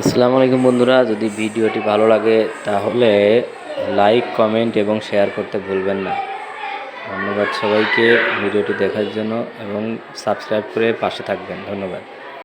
আসসালামু আলাইকুম বন্ধুরা, যদি ভিডিওটি ভালো লাগে তাহলে লাইক, কমেন্ট এবং শেয়ার করতে ভুলবেন না। ধন্যবাদ সবাইকে ভিডিওটি দেখার জন্য এবং সাবস্ক্রাইব করে পাশে থাকবেন। ধন্যবাদ।